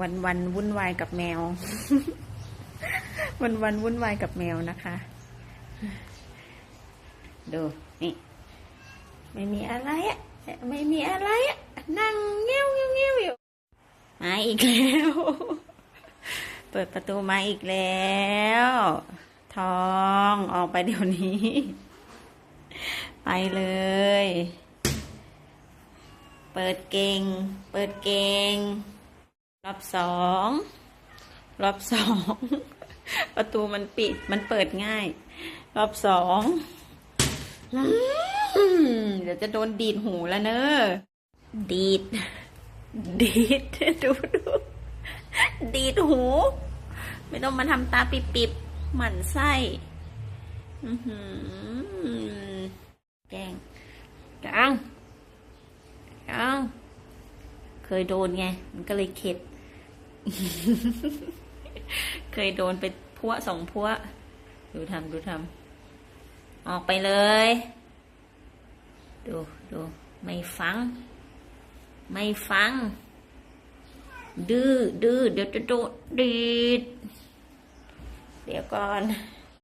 วันวันวุ่นวายกับแมว วันวันวุ่นวายกับแมวนะคะ ดูนี่ ไม่มีอะไรอะไม่มีอะไรอะนั่งเงี้ยวเงี้ยวเงี้ยวอยู่มาอีกแล้ว เปิดประตูมาอีกแล้ว ทองออกไปเดี๋ยวนี้ ไปเลย เปิดเก่ง เปิดเก่ง รอบสองรอบสองประตูมันปิดมันเปิดง่าย รอบสองอืมเดี๋ยวจะโดนดีดหูแล้วเนอะดีด ดีดดูดูดีดหู ไม่ต้องมาทำตาปิบๆหมั่นไส้ อือหือแกล้งจังจัง เคยโดนไง มันก็เลยเข็ด เคยโดนไปพัวสองพัว ดูทำดูทำออกไปเลย ดูดูไม่ฟัง ไม่ฟัง ดื้อดื้อเดี๋ยวจะโดนดีดเดี๋ยวก่อน